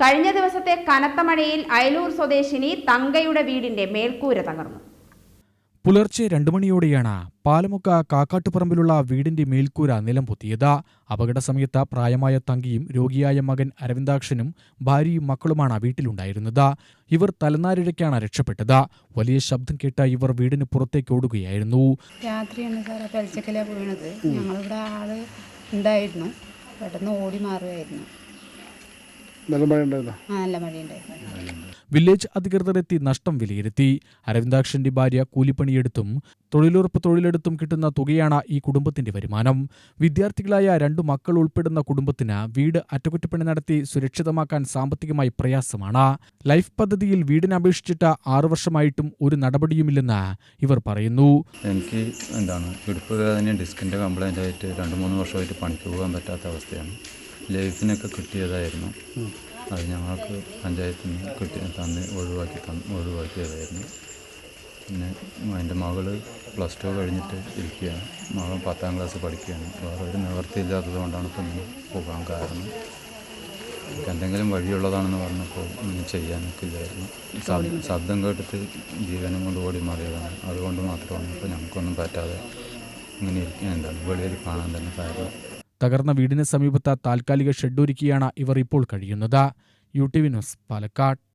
കഴിഞ്ഞ ദിവസത്തെ കനത്ത മഴയിൽ അയലൂർ സ്വദേശിനി തങ്കയുടെ വീടിന്റെ മേൽക്കൂര തകർന്നു. പുലർച്ചെ രണ്ടു മണിയോടെയാണ് പാലമുക്ക കാക്കാട്ടുപറമ്പിലുള്ള വീടിന്റെ മേൽക്കൂര നിലം പൊത്തിയത് അപകട സമയത്ത് പ്രായമായ തങ്കിയും രോഗിയായ മകൻ അരവിന്ദാക്ഷനും ഭാര്യയും മക്കളുമാണ് വീട്ടിലുണ്ടായിരുന്നത്. ഇവർ തലനാരിഴയ്ക്കാണ് രക്ഷപ്പെട്ടത്. വലിയ ശബ്ദം കേട്ട ഇവർ വീടിന് പുറത്തേക്ക് ഓടുകയായിരുന്നു. രാത്രിയാണ് സാറേ വീണത് ഞങ്ങളിവിടെ ആൾ ഉണ്ടായിരുന്നു. പെട്ടെന്ന് ഓടി മാറുകയായിരുന്നു. നല്ല മഴ ഉണ്ടായിരുന്നോ ആ നല്ല മഴയുണ്ടായിരുന്നു. വില്ലേജ് അധികൃതർ എത്തി നഷ്ടം വിലയിരുത്തി. അരവിന്ദാക്ഷന്റെ ഭാര്യ കൂലിപ്പണിയെടുത്തും തൊഴിലുറപ്പ് തൊഴിലെടുത്തും കിട്ടുന്ന തുകയാണ് ഈ കുടുംബത്തിന്റെ വരുമാനം. വിദ്യാർത്ഥികളായ രണ്ടു മക്കൾ ഉൾപ്പെടുന്ന കുടുംബത്തിന് വീട് അറ്റകുറ്റപ്പണി നടത്തി സുരക്ഷിതമാക്കാൻ സാമ്പത്തികമായി പ്രയാസമാണ്. ലൈഫ് പദ്ധതിയിൽ വീടിന് അപേക്ഷിച്ചിട്ട് ആറു വർഷമായിട്ടും ഒരു നടപടിയുമില്ലെന്ന് ഇവർ പറയുന്നു. എനിക്ക് എന്താണ് ഇടുപ്പ് വേദനയും ഡിസ്കിന്റെ കംപ്ലൈന്റ് ആയിട്ട് രണ്ട് മൂന്ന് വർഷമായിട്ട് പണിക്ക് പോകാൻ പറ്റാത്ത അവസ്ഥയാണ്. ലൈഫിനൊക്കെ കിട്ടിയതായിരുന്നു. അത് ഞങ്ങൾക്ക് പഞ്ചായത്തിൽ നിന്ന് കിട്ടി തന്ന് ഒഴിവാക്കി തന്ന് ഒഴിവാക്കിയതായിരുന്നു. പിന്നെ എന്റെ മകൾ പ്ലസ് ടു കഴിഞ്ഞിട്ട് ഇരിക്കുകയാണ്. മകൾ പത്താം ക്ലാസ് പഠിക്കുകയാണ്. വേറെ ഒരു നിവൃത്തിയില്ലാത്തത് കൊണ്ടാണ് ഇപ്പം ഇങ്ങനെ പോകാൻ കാരണം. എനിക്ക് എന്തെങ്കിലും വഴിയുള്ളതാണെന്ന് പറഞ്ഞപ്പോൾ ഒന്നും ചെയ്യാനൊക്കെ ഇല്ലായിരുന്നു. ശബ്ദം കേട്ടിട്ട് ജീവനും കൊണ്ട് ഓടി മാറിയതാണ്. അതുകൊണ്ട് മാത്രമാണ് ഇപ്പോൾ ഞങ്ങൾക്കൊന്നും പറ്റാതെ ഇങ്ങനെ ഇരിക്കാൻ എന്താണ് വെളിയിൽ കാണാൻ തന്നെ കാര്യം തകർന്ന വീടിന് സമീപത്ത് താൽക്കാലിക ഷെഡൊരുക്കിയാണ് ഇവർ ഇപ്പോൾ കഴിയുന്നത്. U T V news Palakkad.